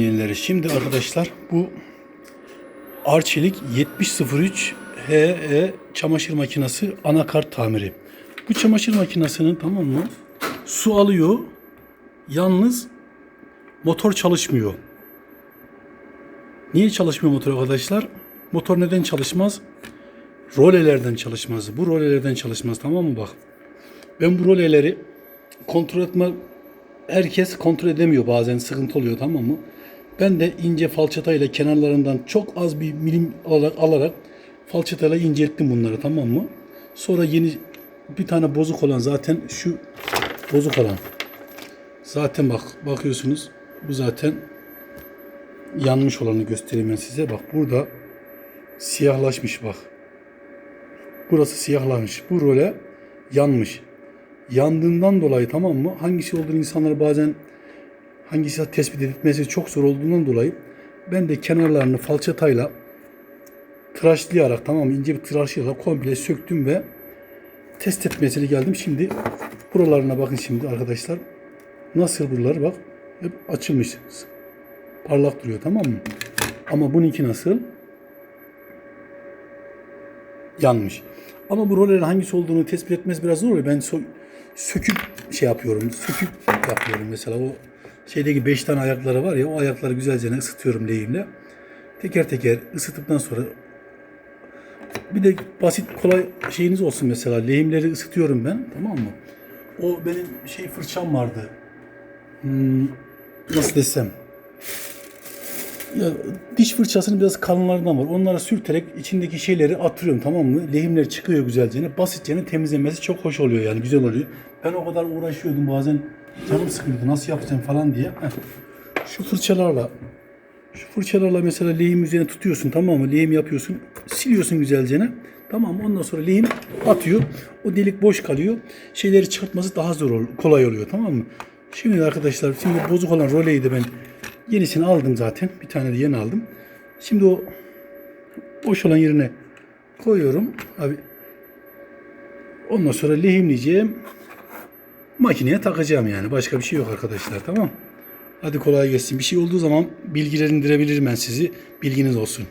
Yenileri. Şimdi arkadaşlar bu Arçelik 7003 HE çamaşır makinesi anakart tamiri. Bu çamaşır makinesinin tamam mı? Su alıyor. Yalnız motor çalışmıyor. Niye çalışmıyor motor arkadaşlar? Motor neden çalışmaz? Rolelerden çalışmaz. Bu rolelerden çalışmaz tamam mı bak. Ben bu roleleri kontrol etme herkes kontrol edemiyor bazen sıkıntı oluyor tamam mı? Ben de ince falçatayla kenarlarından çok az bir milim alarak, alarak falçatayla incelttim bunları tamam mı? Sonra yeni bir tane bozuk olan zaten şu bozuk olan. Zaten bak bakıyorsunuz bu zaten yanmış olanı göstereyim ben size. Bak burada siyahlaşmış bak. Burası siyahlanmış. Bu role yanmış. Yandığından dolayı tamam mı? Hangisi olduğunu insanlar bazen hangisi tespit etmesi çok zor olduğundan dolayı ben de kenarlarını falçatayla tıraşlayarak tamam ince bir tıraşlayarak komple söktüm ve test etmesine geldim. Şimdi buralarına bakın şimdi arkadaşlar. Nasıl buralar bak. Hep açılmış. Parlak duruyor tamam mı? Ama bununki nasıl? yanmış. Ama bu rollerin hangisi olduğunu tespit etmesi biraz zor oluyor. Ben so- söküp şey yapıyorum, söküp yapıyorum mesela o şeydeki 5 tane ayakları var ya o ayakları güzelce ısıtıyorum lehimle. Teker teker ısıttıktan sonra bir de basit kolay şeyiniz olsun mesela lehimleri ısıtıyorum ben tamam mı? O benim şey fırçam vardı. Hmm, nasıl desem? Diş fırçasının biraz kalınlarından var. Onları sürterek içindeki şeyleri attırıyorum tamam mı? Lehimler çıkıyor güzelce. Basitçe temizlemesi çok hoş oluyor yani güzel oluyor. Ben o kadar uğraşıyordum bazen canım sıkılıyordu nasıl yapacağım falan diye. Şu fırçalarla şu fırçalarla mesela lehim üzerine tutuyorsun tamam mı? Lehim yapıyorsun. Siliyorsun güzelce. Tamam? Ondan sonra lehim atıyor. O delik boş kalıyor. Şeyleri çıkartması daha zor ol- kolay oluyor tamam mı? Şimdi arkadaşlar şimdi bozuk olan roleyi de ben yenisini aldım zaten. Bir tane de yeni aldım. Şimdi o boş olan yerine koyuyorum. Abi ondan sonra lehimleyeceğim. Makineye takacağım yani. Başka bir şey yok arkadaşlar tamam Hadi kolay gelsin. Bir şey olduğu zaman bilgilendirebilirim ben sizi. Bilginiz olsun.